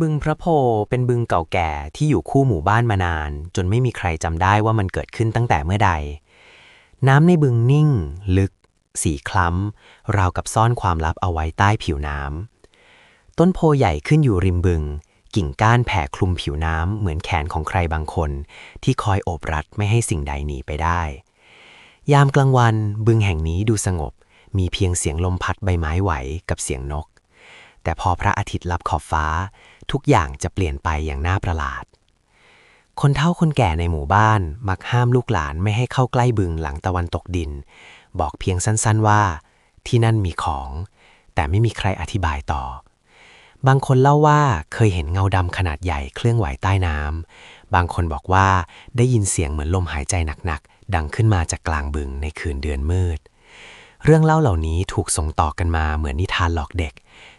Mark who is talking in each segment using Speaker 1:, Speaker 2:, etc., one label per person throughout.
Speaker 1: บึงพระโพเป็นบึงเก่าแก่ที่อยู่คู่หมู่บ้านมานาน จนไม่มีใครจำได้ว่ามันเกิดขึ้นตั้งแต่เมื่อใด น้ำในบึงนิ่ง ลึก สีคล้ำ ราวกับซ่อนความลับเอาไว้ใต้ผิวน้ำต้นโพใหญ่ขึ้นอยู่ริมบึง กิ่งก้านแผ่คลุมผิวน้ำเหมือนแขนของใครบางคน ที่คอยโอบรัดไม่ให้สิ่งใดหนีไปได้ ยามกลางวันบึงแห่งนี้ดูสงบ มีเพียงเสียงลมพัดใบไม้ไหวกับเสียงนก แต่พอพระอาทิตย์ลับขอบฟ้า ทุกอย่างจะเปลี่ยนไปอย่างน่าประหลาด คนเฒ่าคนแก่ในหมู่บ้านมักห้ามลูกหลานไม่ให้เข้าใกล้บึงหลังตะวันตกดิน บอกเพียงสั้นๆว่า ที่นั่นมีของ แต่ไม่มีใครอธิบายต่อ บางคนเล่าว่าเคยเห็นเงาดำขนาดใหญ่เคลื่อนไหวใต้น้ำบางคนบอกว่าได้ยินเสียงเหมือนลมหายใจหนักๆดังขึ้นมาจากกลางบึงในคืนเดือนมืดเรื่องเล่าเหล่านี้ถูกส่งต่อกันมาเหมือนนิทานหลอกเด็ก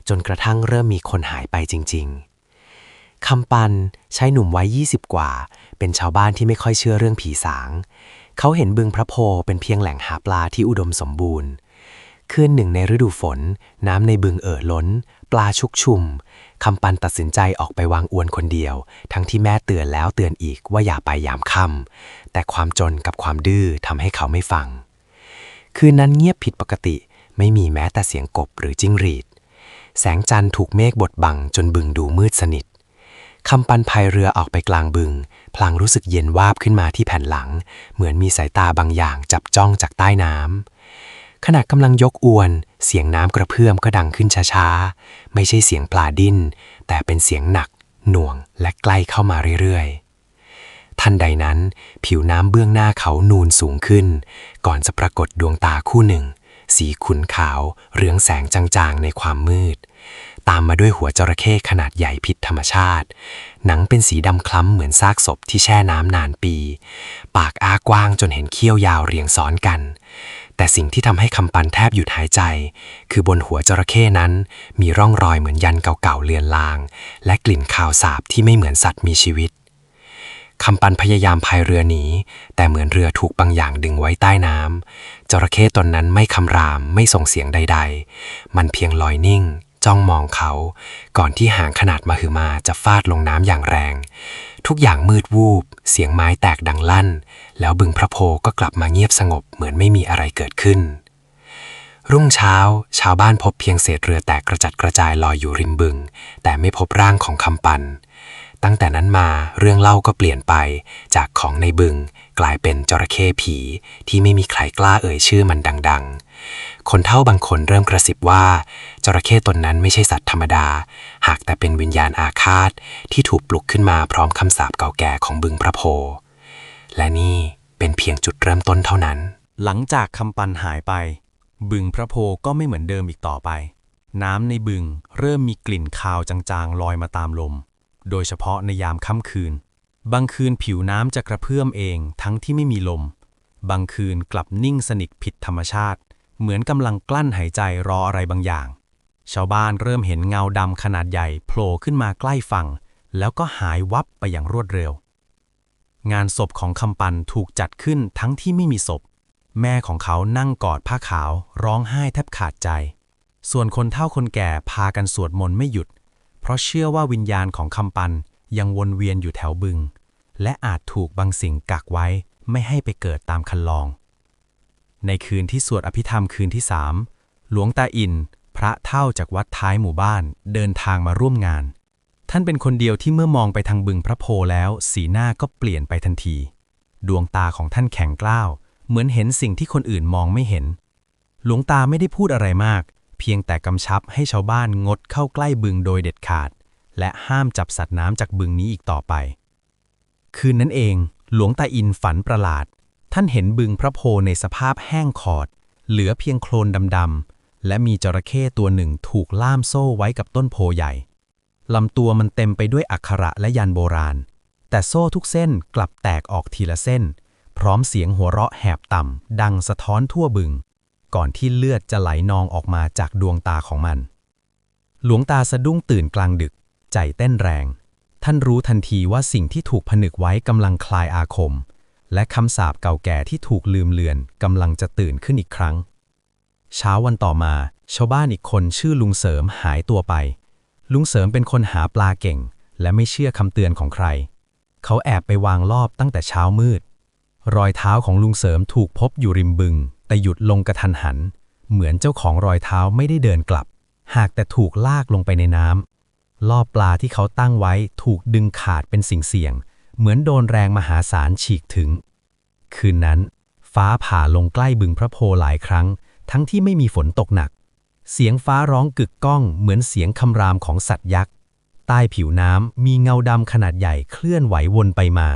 Speaker 1: จนกระทั่งเริ่มมีคนหายไปจริง ๆ คำปันใช้หนุ่มวัย20 กว่า เป็นชาวบ้านที่ไม่ค่อยเชื่อเรื่องผีสาง เขาเห็นบึงพระโพเป็นเพียงแหล่งหาปลาที่อุดมสมบูรณ์ คืนหนึ่งในฤดูฝน น้ำในบึงเอ่อล้น ปลาชุกชุม คำปันตัดสินใจออกไปวางอวนคนเดียว ทั้งที่แม่เตือนแล้วเตือนอีกว่าอย่าไปยามค่ำแต่ความจนกับความดื้อทำให้เขาไม่ฟัง คืนนั้นเงียบผิดปกติ ไม่มีแม้แต่เสียงกบหรือจิ้งหรีด แสงจันทร์ถูกเมฆบดบังจนบึงดูมืดสนิท คำปันพายเรือออกไปกลางบึง พลางรู้สึกเย็นวาบขึ้นมาที่แผ่นหลัง เหมือนมีสายตาบางอย่างจับจ้องจากใต้น้ำขณะกำลังยกอวน เสียงน้ำกระเพื่อมก็ดังขึ้นช้าๆ ไม่ใช่เสียงปลาดิ้น แต่เป็นเสียงหนัก หน่วงและใกล้เข้ามาเรื่อยๆ ทันใดนั้น ผิวน้ำเบื้องหน้าเขานูนสูงขึ้น ก่อนจะปรากฏดวงตาคู่หนึ่ง สีขุนขาว เรืองแสงจางๆ ในความมืด ตามมาด้วยหัวจระเข้ขนาดใหญ่ผิดธรรมชาติ หนังเป็นสีดำคล้ำเหมือนซากศพที่แช่น้ำนานปี ปากอ้ากว้างจนเห็นเขี้ยวยาวเรียงซ้อนกัน แต่สิ่งที่ทำให้คำปันแทบหยุดหายใจ คือบนหัวจระเข้นั้น มีร่องรอยเหมือนยันเก่าๆเลือนลาง และกลิ่นคาวสาบที่ไม่เหมือนสัตว์มีชีวิตคำปันพยายามพายเรือหนี แต่เหมือนเรือถูกบางอย่างดึงไว้ใต้น้ำจระเข้ตนนั้นไม่คำรามไม่ส่งเสียงใด ๆ มันเพียงลอยนิ่ง จ้องมองเขา ก่อนที่หางขนาดมหึมาจะฟาดลงน้ำอย่างแรง ทุกอย่างมืดวูบ เสียงไม้แตกดังลั่น แล้วบึงพระโพก็กลับมาเงียบสงบเหมือนไม่มีอะไรเกิดขึ้น รุ่งเช้า ชาวบ้านพบเพียงเศษเรือแตกกระจัดกระจายลอยอยู่ริมบึง แต่ไม่พบร่างของคำปัน ตั้งแต่นั้นมาเรื่องเล่าก็เปลี่ยนไป จากของในบึง กลายเป็นจระเข้ผีที่ไม่มีใครกล้าเอ่ยชื่อมันดัง ๆ คนเฒ่าบางคนเริ่มกระซิบว่าจระเข้ตนนั้นไม่ใช่สัตว์ธรรมดา หากแต่เป็นวิญญาณอาฆาตที่ถูกปลุกขึ้นมาพร้อมคำสาปเก่าแก่ของบึงพระโพ และนี่เป็นเพียงจุดเริ่มต้นเท่านั้น
Speaker 2: หลังจากคำปันหายไป บึงพระโพก็ไม่เหมือนเดิมอีกต่อไป น้ำในบึงเริ่มมีกลิ่นคาวจางๆลอยมาตามลม โดยเฉพาะในยามค่ำคืน บางคืนผิวน้ำจะกระเพื่อมเองทั้งที่ไม่มีลม บางคืนกลับนิ่งสนิทผิดธรรมชาติ เหมือนกำลังกลั้นหายใจรออะไรบางอย่าง ชาวบ้านเริ่มเห็นเงาดำขนาดใหญ่โผล่ขึ้นมาใกล้ฝั่ง แล้วก็หายวับไปอย่างรวดเร็ว งานศพของคำปันถูกจัดขึ้นทั้งที่ไม่มีศพ แม่ของเขานั่งกอดผ้าขาวร้องไห้แทบขาดใจ ส่วนคนเฒ่าคนแก่พากันสวดมนต์ไม่หยุด เพราะเชื่อว่าวิญญาณของคำปันยังวนเวียนอยู่แถวบึง และอาจถูกบางสิ่งกักไว้ไม่ให้ไปเกิดตามคันลอง ในคืนที่สวดอภิธรรมคืนที่สามหลวงตาอิน พระเท่าจากวัดท้ายหมู่บ้าน เดินทางมาร่วมงาน ท่านเป็นคนเดียวที่เมื่อมองไปทางบึงพระโพแล้ว สีหน้าก็เปลี่ยนไปทันที ดวงตาของท่านแข็งกล้าว เหมือนเห็นสิ่งที่คนอื่นมองไม่เห็น หลวงตาไม่ได้พูดอะไรมาก เพียงแต่กำชับให้ชาวบ้านงดเข้าใกล้บึงโดยเด็ดขาด และห้ามจับสัตว์น้ำจากบึงนี้อีกต่อไป คืนนั้นเอง หลวงตาอินฝันประหลาด ท่านเห็นบึงพระโพในสภาพแห้งขอด เหลือเพียงโคลนดำๆ และมีจระเข้ตัวหนึ่งถูกล่ามโซ่ไว้กับต้นโพใหญ่ ลำตัวมันเต็มไปด้วยอักขระและยันโบราณ แต่โซ่ทุกเส้นกลับแตกออกทีละเส้น พร้อมเสียงหัวเราะแหบต่ำ ดังสะท้อนทั่วบึง ก่อนที่เลือดจะไหลนองออกมาจากดวงตาของมัน หลวงตาสะดุ้งตื่นกลางดึก ใจเต้นแรง ท่านรู้ทันทีว่าสิ่งที่ถูกผนึกไว้กำลังคลายอาคม และคำสาปเก่าแก่ที่ถูกลืมเลือนกำลังจะตื่นขึ้นอีกครั้ง เช้าวันต่อมา ชาวบ้านอีกคนชื่อลุงเสริมหายตัวไป ลุงเสริมเป็นคนหาปลาเก่ง และไม่เชื่อคำเตือนของใคร เขาแอบไปวางรอบตั้งแต่เช้ามืด รอยเท้าของลุงเสริมถูกพบอยู่ริมบึง แต่หยุดลงกระทันหัน เหมือนเจ้าของรอยเท้าไม่ได้เดินกลับ หากแต่ถูกลากลงไปในน้ำรอบปลาที่เขาตั้งไว้ถูกดึงขาดเป็นสิ่งเสี่ยง เหมือนโดนแรงมหาศาลฉีกถึง คืนนั้น ฟ้าผ่าลงใกล้บึงพระโพหลายครั้ง ทั้งที่ไม่มีฝนตกหนัก เสียงฟ้าร้องกึกก้องเหมือนเสียงคำรามของสัตว์ยักษ์ ใต้ผิวน้ำมีเงาดำขนาดใหญ่เคลื่อนไหววนไปมา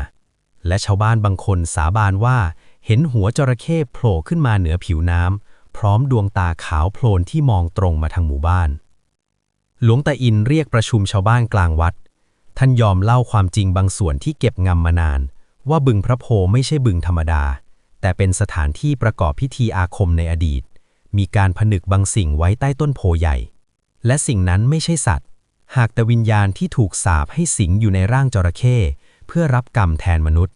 Speaker 2: และชาวบ้านบางคนสาบานว่า เห็นหัวจระเข้โผล่ขึ้นมาเหนือผิวน้ำพร้อมดวงตาขาวโพลนที่มองตรงมาทางหมู่บ้าน หลวงตาอินเรียกประชุมชาวบ้านกลางวัด ท่านยอมเล่าความจริงบางส่วนที่เก็บงำมานาน ว่าบึงพระโพไม่ใช่บึงธรรมดา แต่เป็นสถานที่ประกอบพิธีอาคมในอดีต มีการผนึกบางสิ่งไว้ใต้ต้นโพใหญ่ และสิ่งนั้นไม่ใช่สัตว์ หากแต่วิญญาณที่ถูกสาปให้สิงอยู่ในร่างจระเข้เพื่อรับกรรมแทนมนุษย์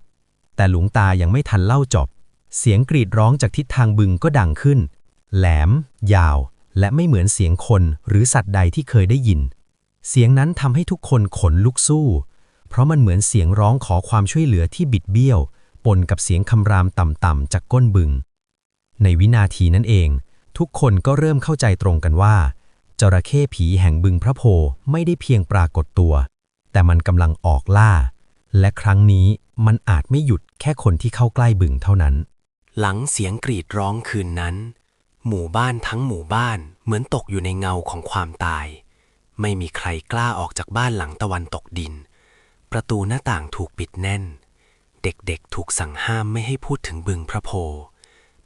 Speaker 2: แต่หลวงตายังไม่ทันเล่าจบ เสียงกรีดร้องจากทิศทางบึงก็ดังขึ้น แหลม ยาว และไม่เหมือนเสียงคนหรือสัตว์ใดที่เคยได้ยิน เสียงนั้นทำให้ทุกคนขนลุกสู้ เพราะมันเหมือนเสียงร้องขอความช่วยเหลือที่บิดเบี้ยว ปนกับเสียงคำรามต่ำๆจากก้นบึง ในวินาทีนั้นเอง ทุกคนก็เริ่มเข้าใจตรงกันว่า จระเข้ผีแห่งบึงพระโพไม่ได้เพียงปรากฏตัว แต่มันกำลังออกล่า และครั้งนี้มันอาจไม่หยุดแค่คนที่เข้าใกล้บึงเท่านั้น
Speaker 1: หลังเสียงกรีดร้องคืนนั้น หมู่บ้านทั้งหมู่บ้านเหมือนตกอยู่ในเงาของความตาย ไม่มีใครกล้าออกจากบ้านหลังตะวันตกดิน ประตูหน้าต่างถูกปิดแน่น เด็กๆถูกสั่งห้ามไม่ให้พูดถึงบึงพระโพ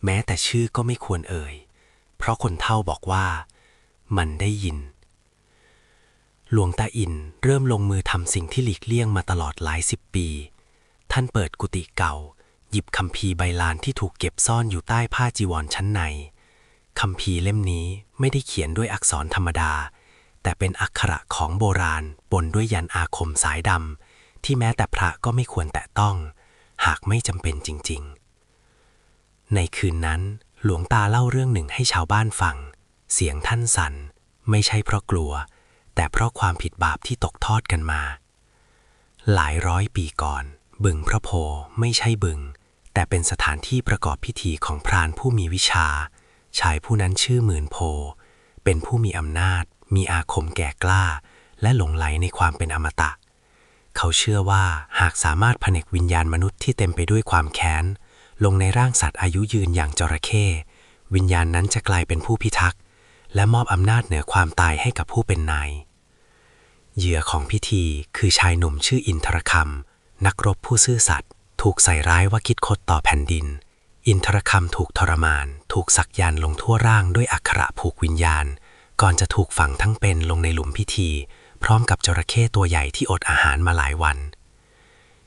Speaker 1: แม้แต่ชื่อก็ไม่ควรเอ่ย เพราะคนเฒ่าบอกว่า มันได้ยิน หลวงตาอินเริ่มลงมือทำสิ่งที่หลีกเลี่ยงมาตลอดหลายสิบปี ท่านเปิดกุฏิเก่า หยิบคัมภีใบลานที่ถูกเก็บซ่อนอยู่ใต้ผ้าจีวรชั้นในคัมภีเล่มนี้ไม่ได้เขียนด้วยอักษรธรรมดา แต่เป็นอักขระของโบราณปนด้วยยันอาคมสายดำที่แม้แต่พระก็ไม่ควรแตะต้อง หากไม่จำเป็นจริง ๆ ในคืนนั้น หลวงตาเล่าเรื่องหนึ่งให้ชาวบ้านฟัง เสียงท่านสัน่น ไม่ใช่เพราะกลัว แต่เพราะความผิดบาปที่ตกทอดกันมา หลายร้อยปีก่อน บึงพระโพไม่ใช่บึง แต่เป็นสถานที่ประกอบพิธีของพรานผู้มีวิชา ชายผู้นั้นชื่อหมื่นโพเป็นผู้มีอำนาจ มีอาคมแก่กล้า และหลงไหลในความเป็นอมตะ เขาเชื่อว่าหากสามารถผนึกวิญญาณมนุษย์ที่เต็มไปด้วยความแค้น ลงในร่างสัตว์อายุยืนอย่างจระเข้วิญญาณนั้นจะกลายเป็นผู้พิทักษ์ และมอบอำนาจเหนือความตายให้กับผู้เป็นนาย เหยื่อของพิธีคือชายหนุ่มชื่ออินทรคำนักรบผู้ซื่อสัตย์ถูกใส่ร้ายว่าคิดคดต่อแผ่นดิน อินทรคำถูกทรมาน ถูกสักยันลงทั่วร่างด้วยอักขระผูกวิญญาณ ก่อนจะถูกฝังทั้งเป็นลงในหลุมพิธี พร้อมกับจระเข้ตัวใหญ่ที่อดอาหารมาหลายวัน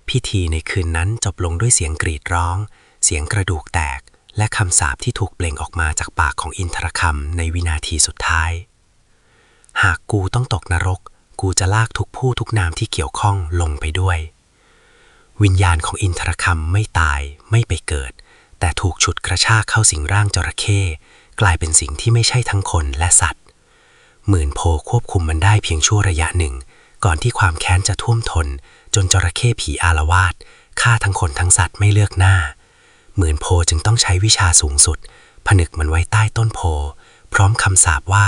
Speaker 1: พิธีในคืนนั้นจบลงด้วยเสียงกรีดร้อง เสียงกระดูกแตก และคำสาปที่ถูกเปล่งออกมาจากปากของอินทรคำในวินาทีสุดท้าย หากกูต้องตกนรก กูจะลากทุกผู้ทุกนามที่เกี่ยวข้องลงไปด้วย วิญญาณของอินทรคำไม่ตายไม่ไปเกิด แต่ถูกฉุดกระชากเข้าสิงร่างจระเข้กลายเป็นสิ่งที่ไม่ใช่ทั้งคนและสัตว์ หมื่นโพควบคุมมันได้เพียงชั่วระยะหนึ่ง ก่อนที่ความแค้นจะท่วมทน จนจระเข้ผีอารวาสฆ่าทั้งคนทั้งสัตว์ไม่เลือกหน้า หมื่นโพจึงต้องใช้วิชาสูงสุด ผนึกมันไว้ใต้ต้นโพ พร้อมคำสาปว่า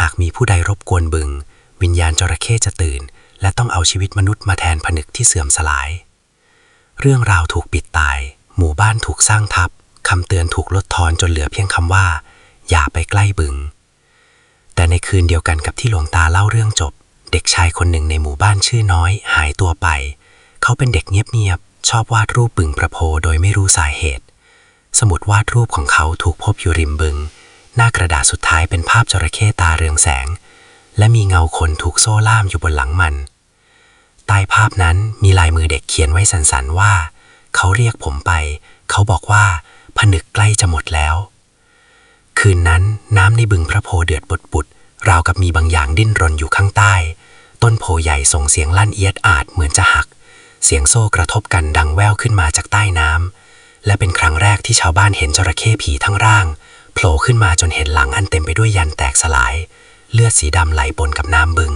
Speaker 1: หากมีผู้ใดรบกวนบึง วิญญาณจระเข้จะตื่น และต้องเอาชีวิตมนุษย์มาแทนผนึกที่เสื่อมสลาย เรื่องราวถูกปิดตาย หมู่บ้านถูกสร้างทับคำเตือนถูกลดทอนจนเหลือเพียงคำว่า อย่าไปใกล้บึง แต่ในคืนเดียวกันกับที่หลวงตาเล่าเรื่องจบ เด็กชายคนหนึ่งในหมู่บ้านชื่อน้อย หายตัวไป เขาเป็นเด็กเงียบๆชอบวาดรูปบึงประโพโดยไม่รู้สาเหตุ สมุดวาดรูปของเขาถูกพบอยู่ริมบึง หน้ากระดาษสุดท้ายเป็นภาพจระเข้ตาเรืองแสง และมีเงาคนถูกโซ่ล่ามอยู่บนหลังมันใต้ภาพนั้นมีลายมือเด็กเขียนไว้สันๆว่า เขาเรียกผมไป เขาบอกว่าผนึกใกล้จะหมดแล้ว คืนนั้นน้ำในบึงพระโพเดือดปุดๆราวกับมีบางอย่างดิ้นรนอยู่ข้างใต้ ต้นโพใหญ่ส่งเสียงลั่นเอียดอาดเหมือนจะหัก เสียงโซ่กระทบกันดังแว่วขึ้นมาจากใต้น้ำและเป็นครั้งแรกที่ชาวบ้านเห็นจระเข้ผีทั้งร่างโผล่ขึ้นมาจนเห็นหลังอันเต็มไปด้วยยันแตกสลาย เลือดสีดำไหลปนกับน้ำบึง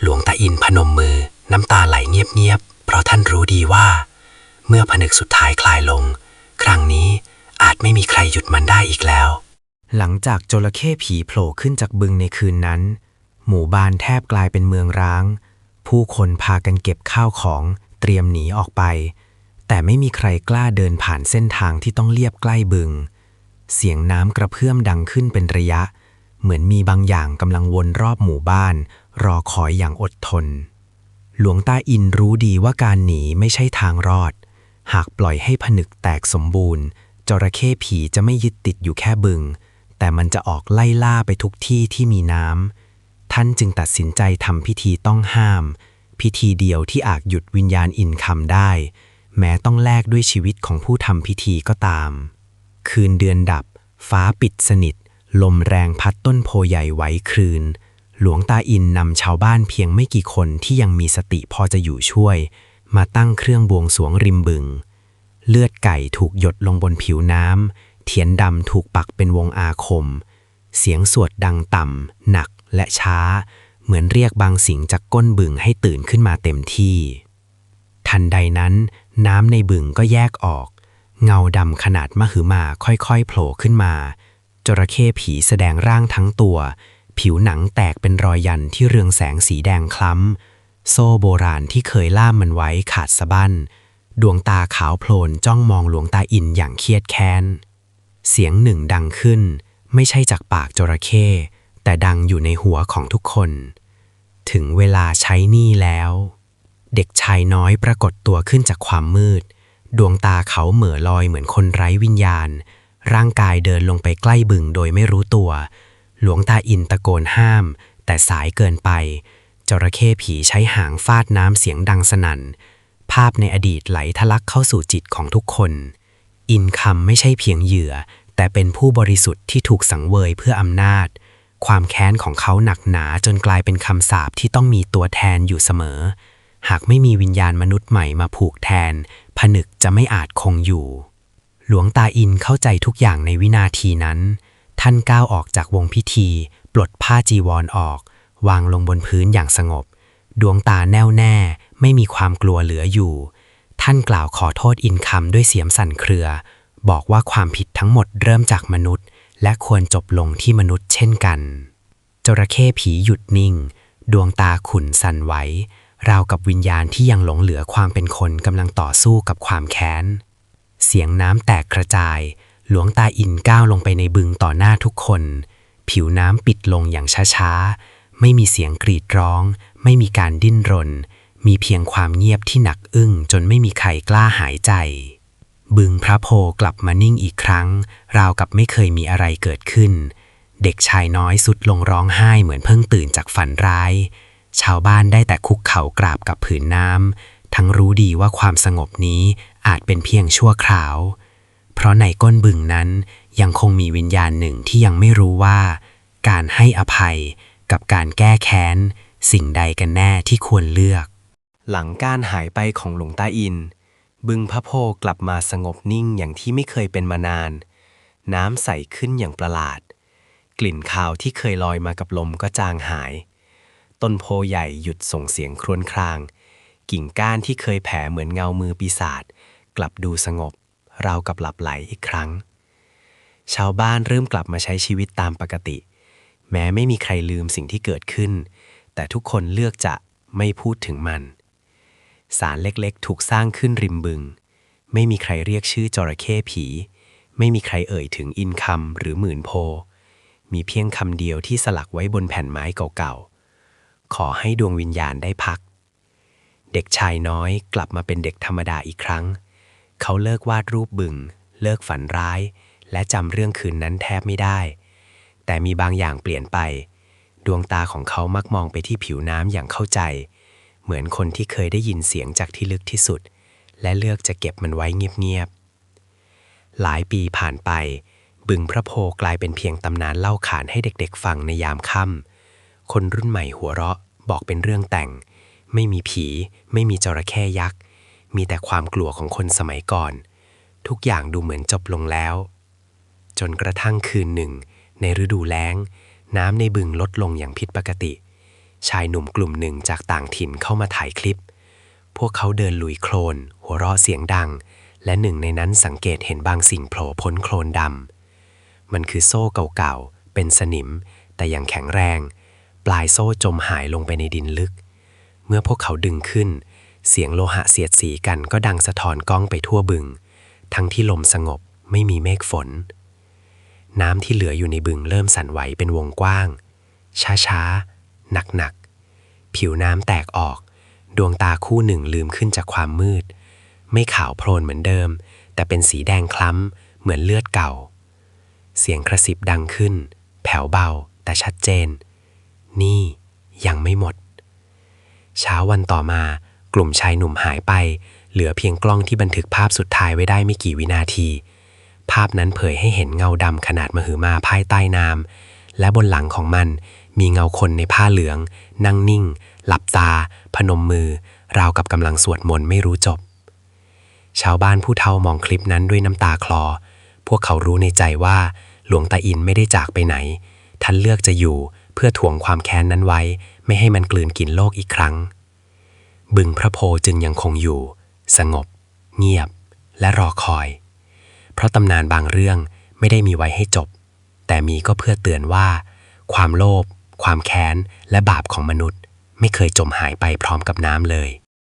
Speaker 1: หลวงตาอินพนมมือน้ำตาไหลเงียบๆเพราะท่านรู้ดีว่า เมื่อผนึกสุดท้ายคลายลง ครั้งนี้ อาจไม่มีใครหยุดมันได้อีกแล้ว หลังจากจระเข้ผีโผล่ขึ้นจากบึงในคืนนั้น หมู่บ้านแทบกลายเป็นเมืองร้าง ผู้คนพากันเก็บข้าวของเตรียมหนีออกไป แต่ไม่มีใครกล้าเดินผ่านเส้นทางที่ต้องเลียบใกล้บึง เสียงน้ำกระเพื่อมดังขึ้นเป็นระยะ เหมือนมีบางอย่างกำลังวนรอบหมู่บ้าน รอคอยอย่างอดทน หลวงตาอินรู้ดีว่าการหนีไม่ใช่ทางรอด หากปล่อยให้ผนึกแตกสมบูรณ์ จระเข้ผีจะไม่ยึดติดอยู่แค่บึง แต่มันจะออกไล่ล่าไปทุกที่ที่มีน้ำ ท่านจึงตัดสินใจทำพิธีต้องห้าม พิธีเดียวที่อาจหยุดวิญญาณอินคำได้ แม้ต้องแลกด้วยชีวิตของผู้ทำพิธีก็ตาม คืนเดือนดับ ฟ้าปิดสนิท ลมแรงพัดต้นโพใหญ่ไหวคลืน หลวงตาอินนำชาวบ้านเพียงไม่กี่คนที่ยังมีสติพอจะอยู่ช่วย มาตั้งเครื่องบวงสรวงริมบึง เลือดไก่ถูกหยดลงบนผิวน้ำ เทียนดำถูกปักเป็นวงอาคม เสียงสวดดังต่ำ หนักและช้า เหมือนเรียกบางสิ่งจากก้นบึงให้ตื่นขึ้นมาเต็มที่ ทันใดนั้น น้ำในบึงก็แยกออก เงาดำขนาดมหึมาค่อยๆ โผล่ขึ้นมา จระเข้ผีแสดงร่างทั้งตัว ผิวหนังแตกเป็นรอยยันที่เรืองแสงสีแดงคล้ำ โซ่โบราณที่เคยล่ามมันไว้ขาดสะบั้น ดวงตาขาวโพลนจ้องมองหลวงตาอินอย่างเครียดแค้น เสียงหนึ่งดังขึ้น ไม่ใช่จากปากจระเข้ แต่ดังอยู่ในหัวของทุกคน ถึงเวลาใช้นี้แล้ว เด็กชายน้อยปรากฏตัวขึ้นจากความมืด ดวงตาเขาเหม่อลอยเหมือนคนไร้วิญญาณ ร่างกายเดินลงไปใกล้บึงโดยไม่รู้ตัว หลวงตาอินตะโกนห้าม แต่สายเกินไป จระเข้ผีใช้หางฟาดน้ำเสียงดังสนั่น ภาพในอดีตไหลทะลักเข้าสู่จิตของทุกคน อินคำไม่ใช่เพียงเหยื่อ แต่เป็นผู้บริสุทธิ์ที่ถูกสังเวยเพื่ออำนาจ ความแค้นของเขาหนักหนาจนกลายเป็นคำสาปที่ต้องมีตัวแทนอยู่เสมอ หากไม่มีวิญญาณมนุษย์ใหม่มาผูกแทน ผนึกจะไม่อาจคงอยู่ หลวงตาอินเข้าใจทุกอย่างในวินาทีนั้น ท่านก้าวออกจากวงพิธี ปลดผ้าจีวรออกวางลงบนพื้นอย่างสงบ ดวงตาแน่วแน่ ไม่มีความกลัวเหลืออยู่ ท่านกล่าวขอโทษอินคำด้วยเสียงสั่นเครือ บอกว่าความผิดทั้งหมดเริ่มจากมนุษย์ และควรจบลงที่มนุษย์เช่นกัน จระเข้ผีหยุดนิ่ง ดวงตาขุ่นสั่นไหวราวกับวิญญาณที่ยังหลงเหลือความเป็นคนกำลังต่อสู้กับความแค้น เสียงน้ำแตกกระจาย หลวงตาอินก้าวลงไปในบึงต่อหน้าทุกคน ผิวน้ำปิดลงอย่างช้าๆ ไม่มีเสียงกรีดร้อง ไม่มีการดิ้นรน มีเพียงความเงียบที่หนักอึ้งจนไม่มีใครกล้าหายใจ บึงพระโพกลับมานิ่งอีกครั้ง ราวกับไม่เคยมีอะไรเกิดขึ้น เด็กชายน้อยสุดลงร้องไห้เหมือนเพิ่งตื่นจากฝันร้าย ชาวบ้านได้แต่คุกเข่ากราบกับผืนน้ำทั้งรู้ดีว่าความสงบนี้อาจเป็นเพียงชั่วคราว เพราะในก้นบึงนั้นยังคงมีวิญญาณหนึ่งที่ยังไม่รู้ว่า การให้อภัยกับการแก้แค้น สิ่งใดกันแน่ที่ควรเลือก หลังการหายไปของหลวงตาอิน บึงพระโพกลับมาสงบนิ่งอย่างที่ไม่เคยเป็นมานาน น้ำใสขึ้นอย่างประหลาด กลิ่นคาวที่เคยลอยมากับลมก็จางหาย ต้นโพใหญ่หยุดส่งเสียงครวญคราง กิ่งก้านที่เคยแผ่เหมือนเงามือปีศาจกลับดูสงบ ราวกับหลับไหลอีกครั้ง ชาวบ้านเริ่มกลับมาใช้ชีวิตตามปกติ แม้ไม่มีใครลืมสิ่งที่เกิดขึ้น แต่ทุกคนเลือกจะไม่พูดถึงมัน ศาลเล็กๆ ถูกสร้างขึ้นริมบึง ไม่มีใครเรียกชื่อจระเข้ผี ไม่มีใครเอ่ยถึงอินคำหรือหมื่นโพ มีเพียงคำเดียวที่สลักไว้บนแผ่นไม้เก่าๆ ขอให้ดวงวิญญาณได้พัก เด็กชายน้อยกลับมาเป็นเด็กธรรมดาอีกครั้ง เขาเลิกวาดรูปบึง เลิกฝันร้าย และจำเรื่องคืนนั้นแทบไม่ได้ แต่มีบางอย่างเปลี่ยนไป ดวงตาของเขามักมองไปที่ผิวน้ำอย่างเข้าใจ เหมือนคนที่เคยได้ยินเสียงจากที่ลึกที่สุด และเลือกจะเก็บมันไว้เงียบๆ หลายปีผ่านไป บึงพระโพกลายเป็นเพียงตำนานเล่าขานให้เด็กๆฟังในยามค่ำคนรุ่นใหม่หัวเราะบอกเป็นเรื่องแต่ง ไม่มีผี ไม่มีจระเข้ยักษ์ มีแต่ความกลัวของคนสมัยก่อน ทุกอย่างดูเหมือนจบลงแล้ว จนกระทั่งคืนหนึ่ง ในฤดูแล้ง น้ำในบึงลดลงอย่างผิดปกติ ชายหนุ่มกลุ่มหนึ่งจากต่างถิ่นเข้ามาถ่ายคลิป พวกเขาเดินลุยโคลน หัวเราะเสียงดัง และหนึ่งในนั้นสังเกตเห็นบางสิ่งโผล่พ้นโคลนดำ มันคือโซ่เก่าๆ เป็นสนิม แต่ยังแข็งแรง ปลายโซ่จมหายลงไปในดินลึก เมื่อพวกเขาดึงขึ้น เสียงโลหะเสียดสีกันก็ดังสะท้อนกล้องไปทั่วบึง ทั้งที่ลมสงบไม่มีเมฆฝน น้ำที่เหลืออยู่ในบึงเริ่มสั่นไหวเป็นวงกว้าง ช้าๆ หนักๆ ผิวน้ำแตกออก ดวงตาคู่หนึ่งลืมขึ้นจากความมืด ไม่ขาวโพลนเหมือนเดิม แต่เป็นสีแดงคล้ำ เหมือนเลือดเก่า เสียงกระซิบดังขึ้น แผ่วเบาแต่ชัดเจน นี่ยังไม่หมด เช้าวันต่อมากลุ่มชายหนุ่มหายไป เหลือเพียงกล้องที่บันทึกภาพสุดท้ายไว้ได้ไม่กี่วินาที ภาพนั้นเผยให้เห็นเงาดำขนาดมหึมาภายใต้น้ำและบนหลังของมัน มีเงาคนในผ้าเหลือง นั่งนิ่ง หลับตา พนมมือ ราวกับกำลังสวดมนต์ไม่รู้จบ ชาวบ้านผู้เฒ่ามองคลิปนั้นด้วยน้ำตาคลอ พวกเขารู้ในใจว่า หลวงตาอินไม่ได้จากไปไหน ท่านเลือกจะอยู่เพื่อถ่วงความแค้นนั้นไว้ ไม่ให้มันกลืนกินโลกอีกครั้ง บึงพระโพจึงยังคงอยู่ สงบ เงียบ และรอคอย เพราะตำนานบางเรื่องไม่ได้มีไว้ให้จบ แต่มีก็เพื่อเตือนว่า ความโลภ ความแค้นและบาปของมนุษย์ ไม่เคยจมหายไปพร้อมกับน้ำเลย